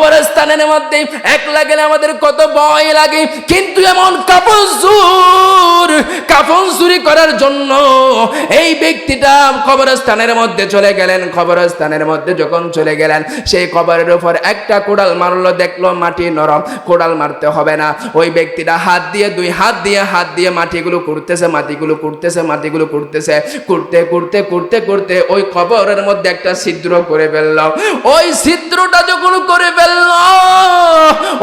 কবরের কবরস্থানের মধ্যে একলা গেলে আমাদের কত ভয় লাগে। কিন্তু এমন কাপড় চুর, কাপড় চুরি করার জন্য এই ব্যক্তিটা কবরস্থানের মধ্যে চলে গেলেন। কবরস্থানের মধ্যে যখন চলে গেলেন, সেই কবরের উপর একটা কোড়াল মারলো, দেখল মাটি নরম, কোড়াল মারতে হবে না। ওই ব্যক্তিটা হাত দিয়ে, দুই হাত দিয়ে হাত দিয়ে মাটিগুলো কুড়তেছে মাটিগুলো কুড়তেছে মাটিগুলো কুড়তেছে। কুড়তে কুড়তে কুড়তে কুড়তে ওই কবরের মধ্যে একটা ছিদ্র করে ফেলল। ওই ছিদ্রটা যখন করে ফেলল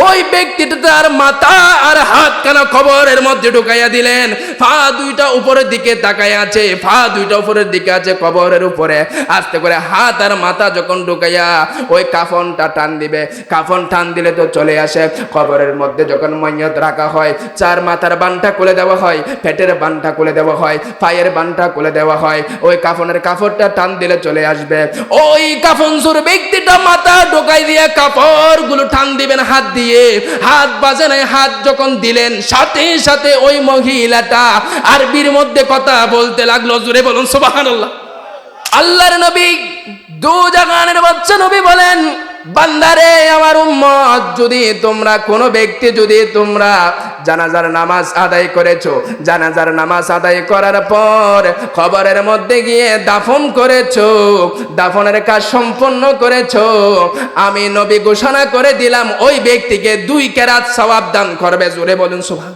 ওই ব্যক্তিটা তার মাথা আর হাত কানা কবরের মধ্যে ঢুকাইয়া দিলেন। পা দুইটা উপরের দিকে তাকায় আছে পা দুইটা উপরের দিকে আছে কবরের উপরে। আস্তে করে হাত আর মাথা যখন ঢুকাইয়া ওই কাফনটা টান দিবে। কাফন টান দিলে তো চলে আসে। কবরের মধ্যে যখন মৈয়ত রাখা হয়, চার মাথার বানটা খুলে দেওয়া হয়, পেটের বানটা খুলে দেওয়া হয়, পায়ের বানটা খুলে দেওয়া হয়, ওই কাফনের কাপড়টা টান দিলে চলে আসবে। ওই কাফন সুর ব্যক্তিটা মাথা ঢোকাই দিয়ে কাপড় গুলো টান দিবেন হাত দিয়ে। হাত বাজে নাই হাত যখন দিলেন, সাথে সাথে ওই মহিলাটা আরবির মধ্যে কথা বলতে লাগল। জুড়ে বলুন সুবাহ আল্লাহর নবী দু জাগানের বাচ্চা নবী বলেন বান্দারে, আমার উম্মত, যদি তোমরা কোনো ব্যক্তি যদি তোমরা জানাজার নামাজ আদায় করেছ, জানাজার নামাজ আদায় করার পর খবরের মধ্যে গিয়ে দাফন করেছ, দাফনের কাজ সম্পন্ন করেছ, আমি নবী ঘোষণা করে দিলাম, ওই ব্যক্তিকে দুই কেরাত সওয়াব দান করবে। জোরে বলুন সুবহান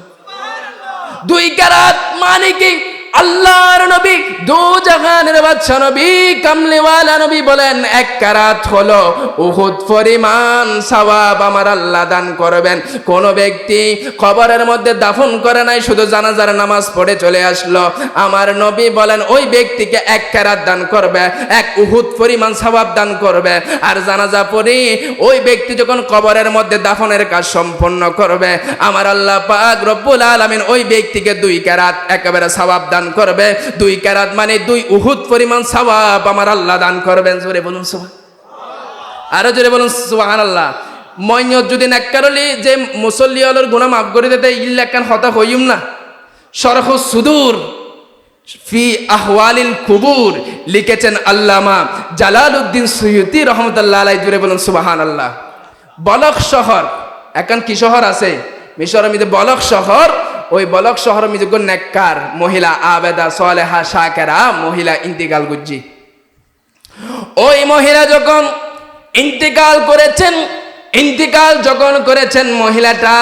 দুই কারাত মানে কি? আল্লাহর নবী, দু জাহানের বাদশা নবী, কামলিওয়ালা নবী বলেন, এক কারাত হলো উহুদ পরিমাণ সওয়াব আমার আল্লাহ দান করবেন। কোন ব্যক্তি কবরের মধ্যে দাফন করে নাই, শুধু জানাজার নামাজ পড়ে চলে আসলো। আমার নবী বলেন, ওই ব্যক্তিকে এক কারাত দান করবে, এক উহুদ পরিমাণ সওয়াব দান করবে। আর জানাজা পড়ি ওই ব্যক্তি যখন কবরের মধ্যে দাফনের কাজ সম্পন্ন করবে, আমার আল্লাহ পাক রব্বুল আলামিন ওই ব্যক্তিকে দুই কারাত একেবারে সওয়াব দান করবে। দুই কারাত মানে দুই উহুদ পরিমাণ সওয়াব আমার আল্লাহ দান করবেন। জোরে বলুন সুবহান আরও জোরে বলুন সুবহানাল্লাহ। ময়নত যদি যে মুসল্লি আলোর গুনাহ মাফ করে দিতে হতা হইম না। সরহ সুদূর ফি আহওয়ালিল কুবুর লিখেছেন আল্লামা রহমতুল্লাহ আলাই জুড়ে বলুন সুবাহান আল্লাহ বলক শহর, এখন কি শহর আছে? মিশর মিদে বলক শহর ওই বলক শহর মিজুগ নেককার, মহিলা আবেদা, সলেহা, শাকেরা, মহিলা ইন্তিকাল গুজ্জি। ওই মহিলা যখন ইন্তিকাল করেছেন ইন্তিকাল যখন করেছেন মহিলাটা,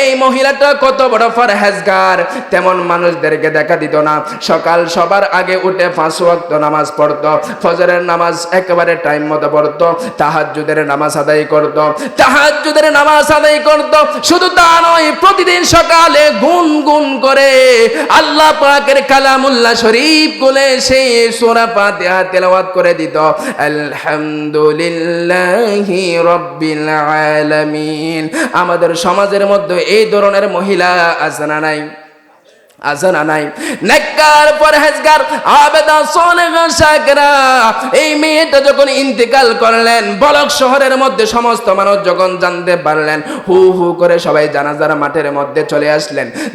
এই মহিলাটা কত বড় ফরহেজগার। তেমন মানুষদেরকে দেখা দিত না। সকাল সবার আগে উঠে পাঁচ ওয়াক্ত নামাজ পড়তো। ফজরের নামাজ একেবারে টাইম মতো পড়তো। তাহাজ্জুদের নামাজ আদায় করত। তাহাজ্জুদের নামাজ আদায় করত। শুধু তা নয়, প্রতিদিন সকালে গুন গুন করে আল্লাহ পাকের কালামুল্লাহ শরীফ গুলে সেই সূরা ফাতিহা তেলাওয়াত করে দিত। আলহামদুলিল্লাহি রাব্বিল আলামিন। আমাদের সমাজের মধ্যে এই ধরনের মহিলা আছে না নাই?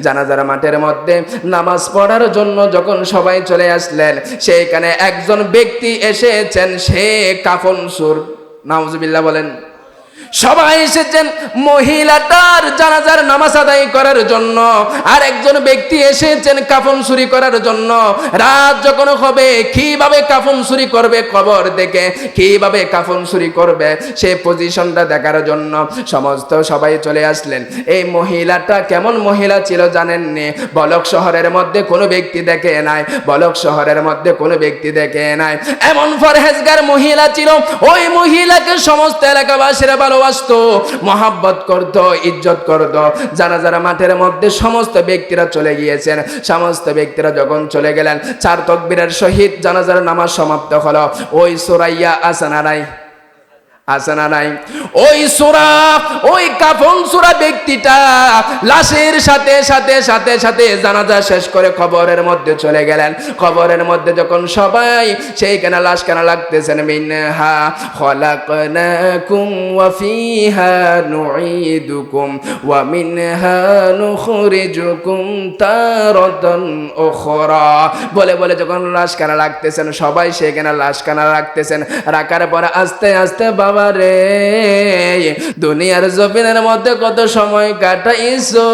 জানাজার মাঠের মধ্যে নামাজ পড়ার জন্য যখন সবাই চলে আসলেন, সেইখানে একজন ব্যক্তি এসেছেন, সে কাফন সুর। নাউজুবিল্লাহ বলেন। সবাই এসেছেন মহিলাটার জানাজার নামাজ আদায় করার জন্য। আর একজন ব্যক্তি এসেছেন কাফন চুরি করার জন্য। রাত যখন হবে, কীভাবে কাফন চুরি করবে খবর দেখে? কীভাবে কাফন চুরি করবে? সেই পজিশনটা দেখার জন্য সমস্ত সবাই চলে আসলেন। এই মহিলাটা কেমন মহিলা ছিল জানেননি? বলক শহরের মধ্যে কোনো ব্যক্তি দেখে নাই। বলক শহরের মধ্যে কোনো ব্যক্তি দেখে নাই। এমন ফরহেজগার মহিলা ছিল। ওই মহিলাকে সমস্ত এলাকাবাসীরা ভালোবাসতো, মহাব্বত করত, ইজ্জত করত। যারা যারা মাঠের মধ্যে সমস্ত ব্যক্তিরা চলে গিয়েছেন, সমস্ত ব্যক্তিরা যখন চলে গেলেন, চার তকবীরের সহিত জানাজার নামাজ সমাপ্ত হলো। ওই সোরাইয়া আসানা নাই। আছে না নাই? ওই সোরা, ওই কাফন সোরা ব্যক্তিটা লাশের সাথে সাথে সাথে সাথে জানাজা শেষ করে খবরের মধ্যে চলে গেলেন। খবরের মধ্যে যখন সবাই সেইখানে লাশ কেনা লাগতেছেন? মিনহা খলাকনাকুম ওয়া ফিহা নুঈদুকুম ওয়া মিনহা নুখরিজুকুম তারাতান উখরা। বলে বলে যখন লাশ কেনা লাগতেছেন? সবাই সেখানে লাশ কেনা রাখতেছেন রাখার পরে আস্তে আস্তে বাবা বাবা রে দুনিয়ার জমিনের মধ্যে কত সময় কাটাইছো,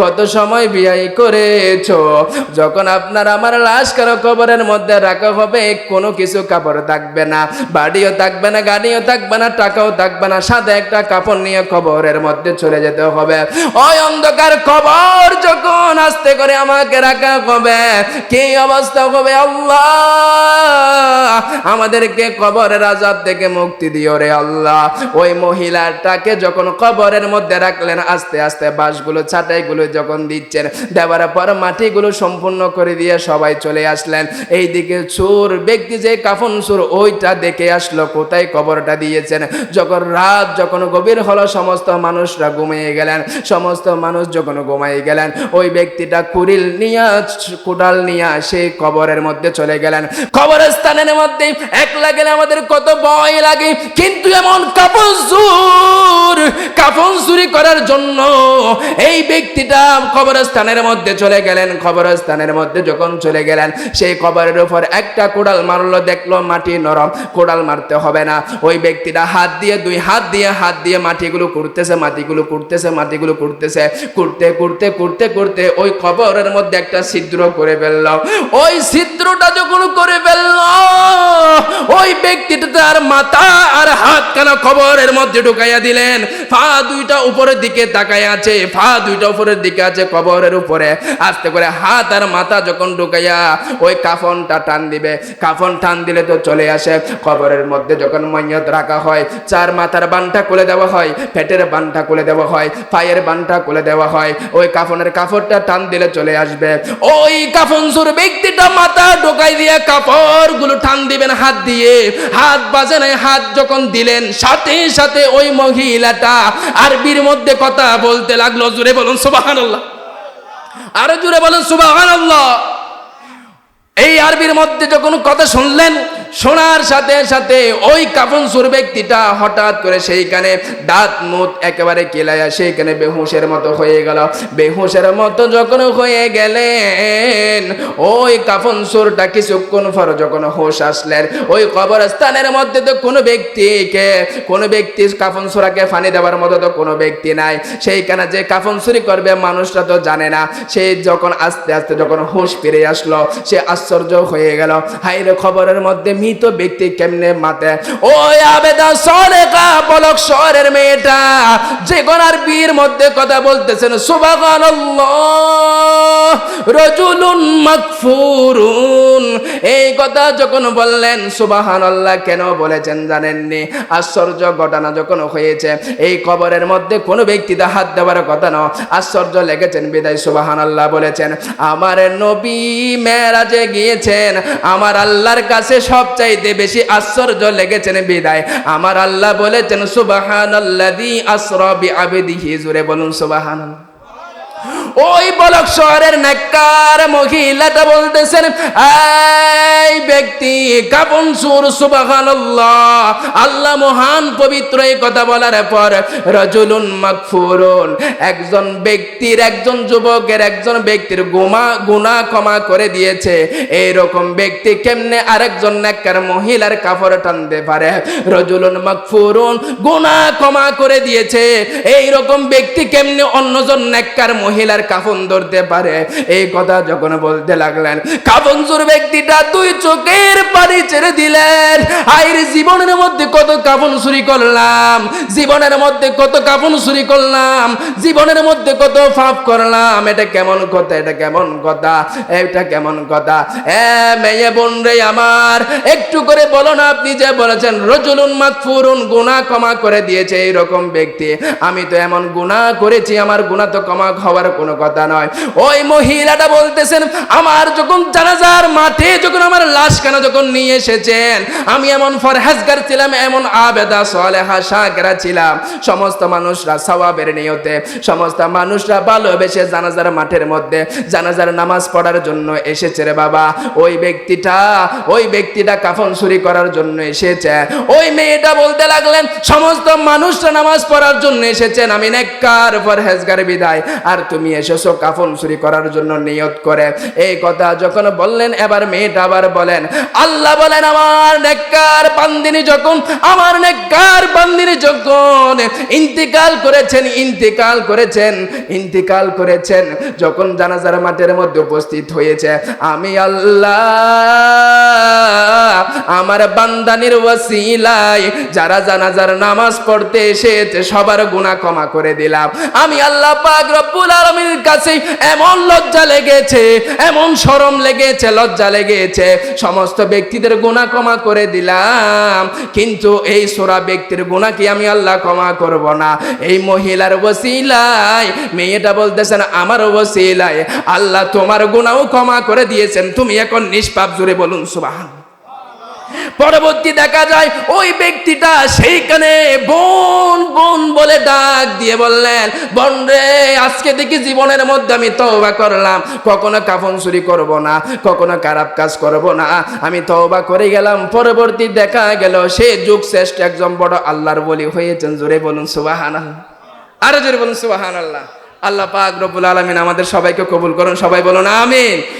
কত সময় বিয়াই করেছ? যখন আপনার আমার লাশ কারও কবরের মধ্যে রাখা হবে, কোনো কিছু কাপড় থাকবে না, বাড়িও থাকবে না, গাড়িও থাকবে না, টাকাও থাকবে না সাথে একটা কাপড় নিয়ে কবরের মধ্যে চলে যেতে হবে। ওই অন্ধকার কবর যখন আস্তে করে আমাকে রাখা হবে, কি অবস্থা হবে আল্লাহ? আমাদেরকে কবরের আজাব থেকে মুক্তি দিও রে আল্লাহ। ওই মহিলাটাকে যখন কবরের মধ্যে রাখলেন, আস্তে আস্তে বাঁশগুলো, ছাটাইগুলো যখন দিচ্ছেন, দেওয়ার পর মাটিগুলো সম্পূর্ণ করে দিয়ে সবাই চলে আসলেন। এইদিকে চোর ব্যক্তি যে কাফন চোর, ওইটা দেখে আসলো, কোথায় কবরটা দিয়েছেন? যখন রাত যখন গভীর হলো, সমস্ত মানুষরা ঘুমিয়ে গেলেন। সমস্ত মানুষ যখন ঘুমাই গেলেন, ওই ব্যক্তিটা কুড়িল নিয়া, কুড়াল নিয়া সেই কবরের মধ্যে চলে গেলেন। কবরস্থানের মধ্যে একলা গেলে আমাদের কত ভয় লাগে। কিন্তু এমন কাপড় চুর কাফন চুরি করার জন্য এই ব্যক্তিটা কবরস্থানের মধ্যে চলে গেলেন। কবরস্থানের মধ্যে যখন চলে গেলেন, সেই কবরের উপর একটা কোড়াল মারলো, দেখল মাটি নরম, কোড়াল মারতে হবে না। ওই ব্যক্তিটা হাত দিয়ে, দুই হাত দিয়ে হাত দিয়ে মাটিগুলো কুড়তেছে মাটিগুলো কুড়তেছে মাটিগুলো কুড়তেছে। কুড়তে কুড়তে কুড়তে কুড়তে ওই কবরের মধ্যে একটা ছিদ্র করে ফেলল। ওই ছিদ্রটা যখন করে ফেলল, ওই ব্যক্তিটা তার মাথা আর হাত কানা কবরের মধ্যে ঢুকাইয়া দিলেন। ফা দুইটা উপরের দিকে তাকায় আছে, ফা দুইটা উপরের দিকে আছে কবরের উপরে। আস্তে করে হাত আর মাথা যখন ঢুকাইয়া ওই কাফনটা টান দিবে। কাফন টান দিলে তো চলে আসে। কবরের মধ্যে যখন মৈয়ত রাখা হয়, চার মাথার বানটা খুলে দেওয়া হয় পেটের বানটা খুলে দেওয়া হয়, পায়ের বানটা খুলে দেওয়া হয়, ওই কাফনের কাপড়টা টান দিলে চলে আসবে। ওই কাফন সুর ব্যক্তিটা মাথা ঢোকাই দিয়ে কাপড়গুলো টান দিবেন হাত দিয়ে। হাত বাজে নাই, হাত যখন দিলেন, সাথে সাথে ওই মহিলাটা আরবির মধ্যে কথা বলতে লাগল। জুড়ে বলুন, সুবহানাল্লাহ। আরও জুড়ে বলুন, সুবহানাল্লাহ। এই আরবির মধ্যে যখন কথা শুনলেন শোনার সাথে সাথে ওই কাফন সুর ব্যক্তিটা হঠাৎ করে সেইখানে দাঁত মুত একেবারে কেলাইয়া সেইখানে বেহুশের মতো হয়ে গেল। বেহুশের মতো যখন হয়ে গেলেন, ওই কাফন সুরটা কিছুক্ষণ পর যখন হোশ আসলেন, ওই কবরস্থানের মধ্যে তো কোনো ব্যক্তিকে, কোনো ব্যক্তি কাফন সুরাকে ফানি দেওয়ার মতো তো কোনো ব্যক্তি নাই। সেইখানে যে কাফন চুরি করবে মানুষটা তো জানে না। সে যখন আস্তে আস্তে যখন হুঁশ ফিরে আসলো, সে আশ্চর্য হয়ে গেল। হাইরে খবরের মধ্যে মৃত ব্যক্তি কেমনে মাতে? ওই আবেদা সরেকা বলক শহরের মেয়েটা, যে গনার বীর মধ্যে কথা বলতেছেন, সুবহানাল্লাহ, রজুলুন মাগফুরুন এই কথা যখন বললেন, সুবহানাল্লাহ, কেন বলেছেন জানেননি? আশ্চর্য ঘটনা যখন হয়েছে, এই কবরের মধ্যে কোনো ব্যক্তিতে হাত দেওয়ার কথা না আশ্চর্য লেগেছেন বিদায়, সুবহানাল্লাহ বলেছেন। আমার নবী মেরাজে গিয়েছেন, আমার আল্লাহর কাছে সবচাইতে বেশি আশ্চর্য লেগেছেন বিদায়। আমার আল্লাহ বলেছেন সুবাহান আল্লাহ আশ্রবি আবেদি হিজুরে বলুন, সুবহানাল্লাহ। ওই বলক শহরের নেককার মহিলাটা বলতেছেন, এই ব্যক্তি কাপন সুর, সুবহানাল্লাহ। আল্লাহ মহান পবিত্র এই কথা বলার পর রজুলুন মাগফুরুন, একজন ব্যক্তির, একজন যুবকের, একজন ব্যক্তির গুমা, গুনাহ ক্ষমা করে দিয়েছে। এইরকম ব্যক্তি কেমনে আরেকজন নেককার মহিলার কাপড় টানতে পারে? রজুলুন মাগফুরুন গুনাহ ক্ষমা করে দিয়েছে। এইরকম ব্যক্তি কেমনে অন্যজন নেককার মহিলার কাফন ধরতে পারে। এই কথা যখন বলতে লাগলেন, কাফন চোর ব্যক্তিটা দুই চোখের পানি ছেড়ে দিলেন। আইর জীবনের মধ্যে কত কাফন চুরি করলাম, জীবনের মধ্যে কত কাফন চুরি করলাম, জীবনের মধ্যে কত পাপ করলাম। এটা কেমন কথা, এটা কেমন কথা, এটা কেমন কথা? এ মেয়ে বোন রে আমার, একটু করে বলো না আপনি যে বলেছেন, রজুলুন মাগফুরুন, গুনাহ ক্ষমা করে দিয়েছে এইরকম ব্যক্তি। আমি তো এমন গুনাহ করেছি, আমার গুনাহ তো ক্ষমা হওয়ার কোনো কথা নয়। ওই মহিলাটা বলতেছেন, আমার যখন জানাজার মাঠে যখন আমার লাশ কেন যখন নিয়ে এসেছেন, আমি এমন ফরহাজগার ছিলাম, এমন আবেদা সালেহা শাকরা ছিলাম। সমস্ত মানুষরা সওয়াবের নিয়তে, সমস্ত মানুষরা ভালোবেসে জানাজার মাঠের মধ্যে জানাজার নামাজ পড়ার জন্য এসেছে রে বাবা। ওই ব্যক্তিটা ওই ব্যক্তিটা কাফন চুরি করার জন্য এসেছে। ওই মেয়েটা বলতে লাগলেন, সমস্ত মানুষরা নামাজ পড়ার জন্য এসেছেন, আমি নেককার, ফরহেজগার বিদায়। আর তুমি এসেছ কাফন চুরি করার জন্য নিয়ত করে। এই কথা যখন বললেন, এবার মেয়েটা আবার বলেন, আল্লাহ বলেন, আমার নেককার বান্দিনী যখন, আমার নেককার বান্দিনী যখন ইন্তিকাল করেছেন ইন্তিকাল করেছেন ইন্তিকাল করেছেন, যখন জানাজার মাঠের মধ্যে উপস্থিত হয়েছে, আমি আল্লাহ আমার বান্দানির ওয়াসিলায় যারা জানাজার নামাজ পড়তে এসেছে, সবার গুনাহ ক্ষমা করে দিলাম। আমি আল্লাহ পাক রব্বুল আলামিনের কাছে এমন লজ্জা লেগেছে, এমন শরম লেগেছে, লজ্জা লেগেছে। সমস্ত ব্যক্তিদের গুনাহ ক্ষমা করে দিলাম। কিন্তু এই সোরা ব্যক্তির গুনাহ কি আমি আল্লাহ ক্ষমা করব না? এই মহিলার ওসিলায়, মেয়েটা বলতেছেন, আমার ওসিলায়, আল্লাহ তোমার গুনাহও ক্ষমা করে দিয়েছেন। তুমি এখন নিষ্পাপ জুড়ে বলুন সুবহান পরবর্তী দেখা যায় ওই ব্যক্তিটা সেইখানে বোন বোন বলে ডাক দিয়ে বললেন, বোন রে, আজকে দেখি জীবনের মধ্যে আমি তওবা করলাম। কখনো কাফন চুরি করব না, কখনো খারাপ কাজ করব না। আমি তওবা করে গেলাম, পরবর্তী দেখা গেল, সে যুগ শ্রেষ্ঠ একজন বড় আল্লাহর বলি হয়েছেন। জোরে বলুন, সুবহানাল্লাহ। আরও জোরে বলুন, সুবহানাল্লাহ। আল্লাহ আল্লাহ পাক রব্বুল আলামিন আমাদের সবাইকে কবুল করুন। সবাই বলুন, আমিন।